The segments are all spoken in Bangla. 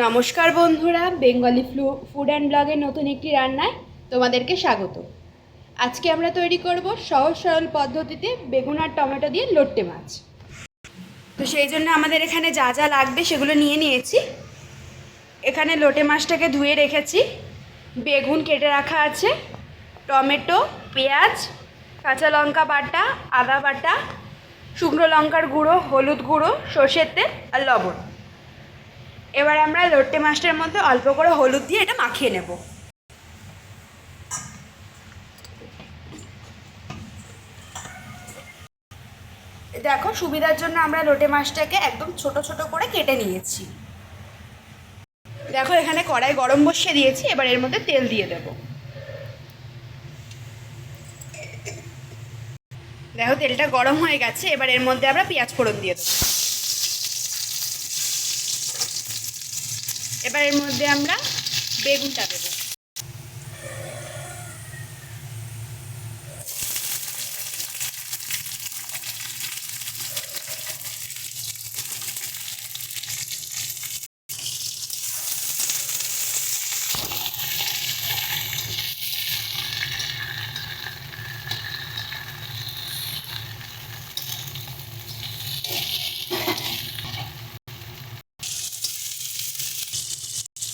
নমস্কার বন্ধুরা, বেঙ্গলি ফ্লু ফুড অ্যান্ড ব্লগের নতুন একটি রান্নায় তোমাদেরকে স্বাগত। আজকে আমরা তৈরি করব সহজ সরল পদ্ধতিতে বেগুন আর টমেটো দিয়ে লোট্টে মাছ। তো সেই জন্য আমাদের এখানে যা যা লাগবে সেগুলো নিয়ে নিয়েছি। এখানে লোটে মাছটাকে ধুয়ে রেখেছি। বেগুন কেটে রাখা আছে, টমেটো, পেঁয়াজ, কাঁচা লঙ্কা বাটা, আদা বাটা, শুকনো লঙ্কার গুঁড়ো, হলুদ গুঁড়ো, সর্ষের তেল আর লবণ। এবার আমরা লোট্টে মাছটার মধ্যে অল্প করে হলুদ দিয়ে এটা মাখিয়ে নেব। দেখো, সুবিধার জন্য আমরা লোটে মাছটাকে একদম ছোট ছোট করে কেটে নিয়েছি। দেখো, এখানে কড়াই গরম বসিয়ে দিয়েছি, এবার এর মধ্যে তেল দিয়ে দেব। দেখো, তেলটা গরম হয়ে গেছে, এবার এর মধ্যে আমরা পেঁয়াজ ফোড়ন দিয়ে দেবো। এবার এর মধ্যে আমরা বেগুনটা দেবো।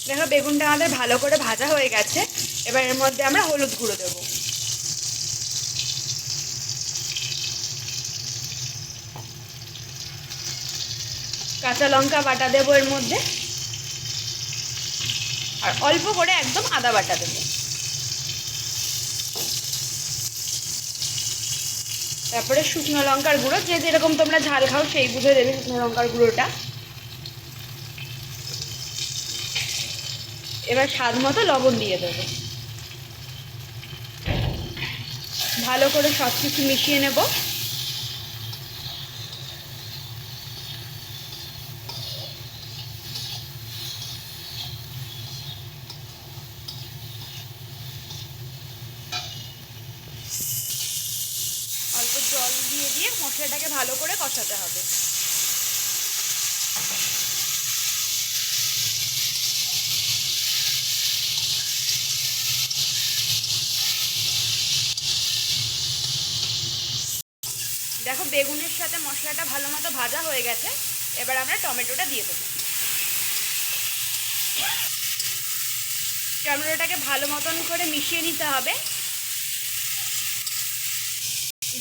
দেখো বেগুনটা আমাদের ভালো করে ভাজা হয়ে গেছে। এবার এর মধ্যে আমরা হলুদ গুঁড়ো দেবো। কাঁচা লঙ্কা বাটা দেবো এর মধ্যে। আর অল্প করে একদম আদা বাটা দেবো। তারপরে শুকনো লঙ্কার গুঁড়ো, যে যেরকম তোমরা ঝাল খাও সেই বুঝে দেবে শুকনো লঙ্কার গুঁড়োটা। এবার স্বাদ মতো লবণ দিয়ে দেবো। ভালো করে সব কিছু মিশিয়ে নেব। অল্প জল দিয়ে দিয়ে মশলাটাকে ভালো করে কষাতে হবে। দেখো, বেগুনের সাথে মশলাটা ভালো মতো ভাজা হয়ে গেছে। এবার আমরা টমেটোটা দিয়ে দেবো। টমেটোটাকে ভালো মতন করে মিশিয়ে নিতে হবে।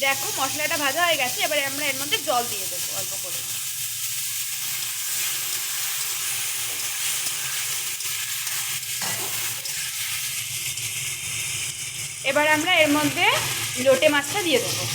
দেখো, মশলাটা ভাজা হয়ে গেছে, এবারে আমরা এর মধ্যে জল দিয়ে দেবো অল্প করে। এবার আমরা এর মধ্যে লোটে মাছটা দিয়ে দেবো।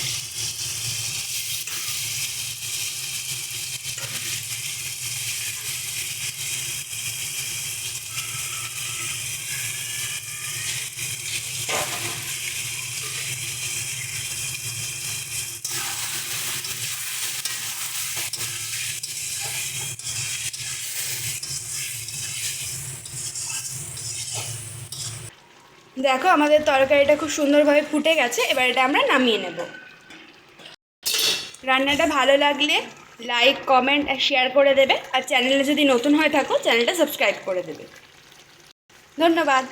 দেখো, আমাদের তরকারিটা খুব সুন্দরভাবে ফুটে গেছে, এবার এটা আমরা নামিয়ে নেব। রান্নাটা ভালো লাগলে লাইক কমেন্ট আর শেয়ার করে দেবে। আর চ্যানেলে যদি নতুন হয়ে থাকো চ্যানেলটা সাবস্ক্রাইব করে দেবে। ধন্যবাদ।